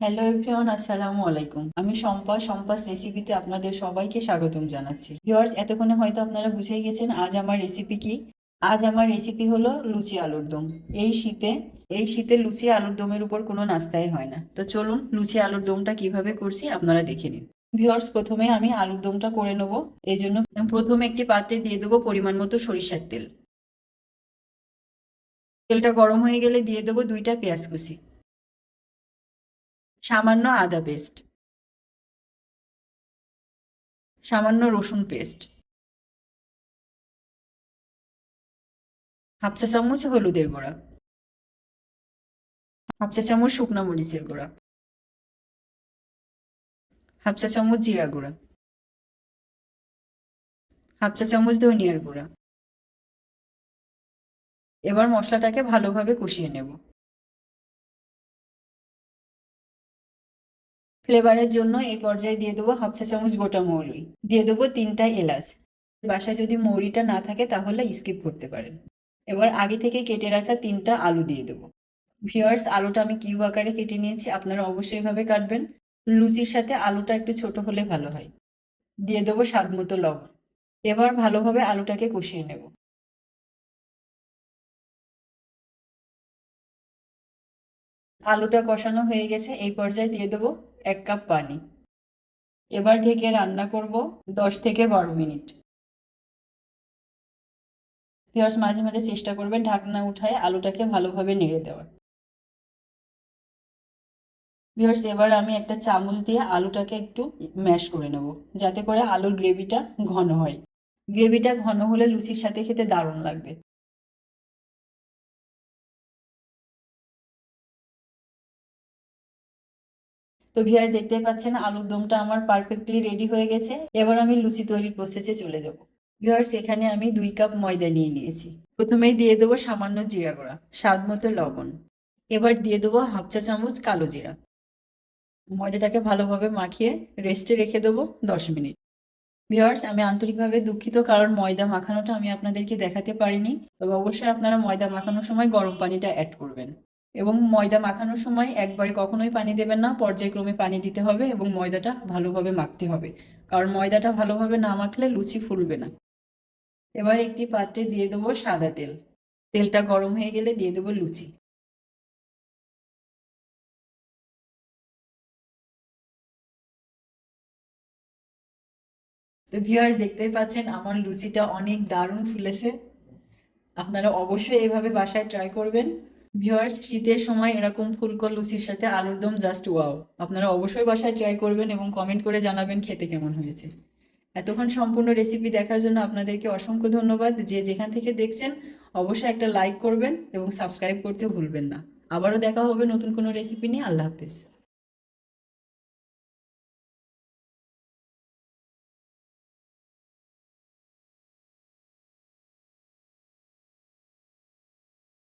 Hello everyone আসসালামু আলাইকুম। আমি শম্পা, শম্পাস রেসিপিতে আপনাদের সবাইকে স্বাগতম জানাচ্ছি। ভিওয়ার্স এতক্ষণে হয়তো আপনারা বুঝেই গেছেন আজ আমার রেসিপি কি। আজ আমার রেসিপি হলো লুচি আলুর দম। এই শীতে এই শীতে লুচি আলুর দমের উপর কোনো নাস্তাই হয় না। তো চলুন লুচি আলুর দমটা কীভাবে করছি আপনারা দেখে নিন। ভিওয়ার্স প্রথমে আমি আলুর দমটা করে নেব। এই জন্য প্রথমে একটি পাত্রে দিয়ে দেবো পরিমাণ মতো সরিষার তেল। তেলটা গরম হয়ে গেলে দিয়ে দেবো দুইটা পেঁয়াজ কুচি। সামান্য আদা পেস্ট সামান্য রসুন পেস্ট হাফ চা চামচ হলুদের গুঁড়া, হাফ চা চামচ শুকনো মরিচের গুঁড়া, হাফ চা চামচ জিরা গুঁড়া, হাফ চা চামচ ধনিয়ার গুঁড়া। এবার মশলাটাকে ভালোভাবে কষিয়ে নেব। ফ্লেভারের জন্য এই পর্যায়ে দিয়ে দেবো হাফ চা চামচ গোটা মৌরি দিয়ে দেবো তিনটা এলাচ। বাসায় যদি মৌরিটা না থাকে তাহলে স্কিপ করতে পারেন। এবার আগে থেকে কেটে রাখা তিনটা আলু দিয়ে দেবো। ভিওয়ার্স আলুটা আমি কিউ আকারে কেটে নিয়েছি, আপনারা অবশ্যই এভাবে কাটবেন। লুচির সাথে আলুটা একটু ছোট হলে ভালো হয়। দিয়ে দেবো স্বাদ মতো লবণ। এবার ভালোভাবে আলুটাকে কষিয়ে নেব। আলুটা কষানো হয়ে গেছে, এই পর্যায়ে দিয়ে দেবো এক কাপ পানি। এবার ঢেকে রান্না করব দশ থেকে বারো মিনিট। পেঁয়াজ মাঝে মাঝে চেষ্টা করবেন ঢাকনা উঠায় আলুটাকে ভালোভাবে নেড়ে দেওয়ার। ভিউয়ার্স এবার আমি একটা চামচ দিয়ে আলুটাকে একটু ম্যাশ করে নেব, যাতে করে আলুর গ্রেভিটা ঘন হয়। গ্রেভিটা ঘন হলে লুচির সাথে খেতে দারুণ লাগবে। তো ভিয়ার দেখতে পাচ্ছেন আলুর দমটা আমার পারফেক্টলি রেডি হয়ে গেছে। এবার আমি লুচি তৈরির প্রসেসে চলে যাব। ভিউয়ার্স, এখানে আমি দুই কাপ ময়দা নিয়ে নিয়েছি। প্রথমেই দিয়ে দেবো সামান্য জিরা গুঁড়া, স্বাদ মতো লবণ। এবার দিয়ে দেবো হাফ চা চামচ কালো জিরা। ময়দাটাকে ভালোভাবে মাখিয়ে রেস্টে রেখে দেবো দশ মিনিট। ভিওয়ার্স আমি আন্তরিকভাবে দুঃখিত কারণ ময়দা মাখানোটা আমি আপনাদেরকে দেখাতে পারিনি। তবে অবশ্যই আপনারা ময়দা মাখানোর সময় গরম পানিটা অ্যাড করবেন। এবং ময়দা মাখানোর সময় একবারে কখনোই পানি দেবেন না, পর্যায়ক্রমে পানি দিতে হবে এবং ময়দাটা ভালোভাবে মাখতে হবে। কারণ ময়দাটা ভালোভাবে না মাখলে লুচি ফুলবে না। এবার একটি পাত্রে দিয়ে দেবো সাদা তেল। তেলটা গরম হয়ে গেলে দিয়ে দেবো লুচি। তো ভিউয়ার্স দেখতেই পাচ্ছেন আমার লুচিটা অনেক দারুণ ফুলেছে। আপনারা অবশ্যই এভাবে বাসায় ট্রাই করবেন। ভিউয়ার্স শীতের সময় এরকম ফুলকল লুচির সাথে আলুর দম জাস্ট ওয়াও আপনারা অবশ্যই বাসায় ট্রাই করবেন এবং কমেন্ট করে জানাবেন খেতে কেমন হয়েছে। এতক্ষণ সম্পূর্ণ রেসিপি দেখার জন্য আপনাদেরকে অসংখ্য ধন্যবাদ। যে যেখান থেকে দেখছেন, অবশ্যই একটা লাইক করবেন এবং সাবস্ক্রাইব করতে ভুলবেন না। আবারও দেখা হবে নতুন কোনো রেসিপি নিয়ে। আল্লাহ হাফিজ।